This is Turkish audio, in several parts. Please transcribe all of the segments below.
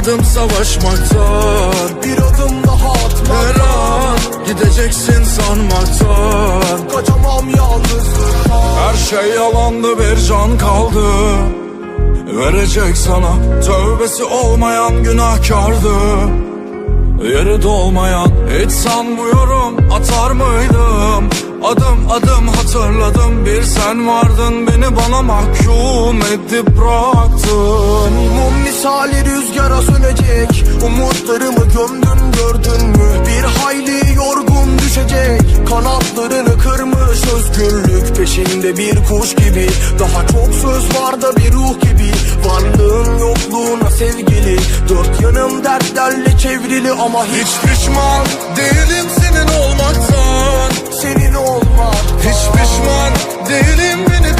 bıkmadım savaşmaktan Bir adım daha atma Her an gideceksin sanmaktan Kaçamam yalnızlıktan Her şey yalandı bir can kaldı. Verecek sana tövbesi olmayan günahkardı. Yeri dolmayan hiç sanmıyorum atar mıydım hatırladım bir sen vardın Beni bana mahkum edip bıraktın. Mum misali rüzgara sönecek Umutlarımı gömdün gördün mü? Bir hayli yorgun düşecek Kanatlarını kırmış. Özgürlük Peşinde bir kuş gibi. Daha çok söz var da bir ruh gibi. Varlığın yokluğuna sevgili. Dört yanım dertlerle çevrili ama hiç Hiç pişman değilim senin olmaktan. senin olmak. Hiç pişman değilim beni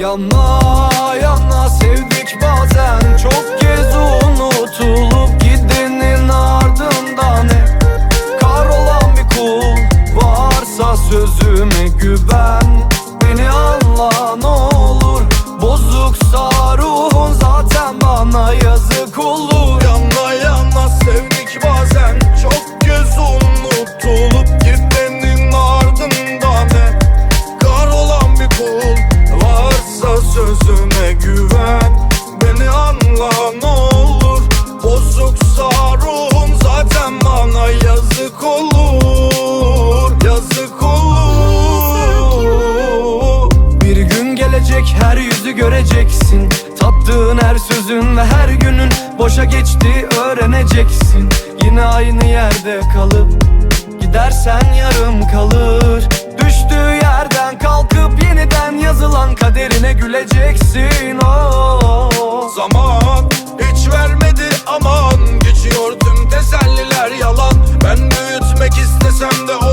Yana yana sevdik bazen. Çok kez unutulup gidenin ardından hep Kar olan bir kul varsa sözüme güven. Beni anla ne olur bozuksa Kaça geçti öğreneceksin. Yine aynı yerde kalıp Gidersen yarım kalır. Düştüğü yerden kalkıp yeniden yazılan kaderine güleceksin. Oh. Zaman hiç vermedi aman. Geçiyor tüm teselliler yalan. Ben büyütmek istesem de o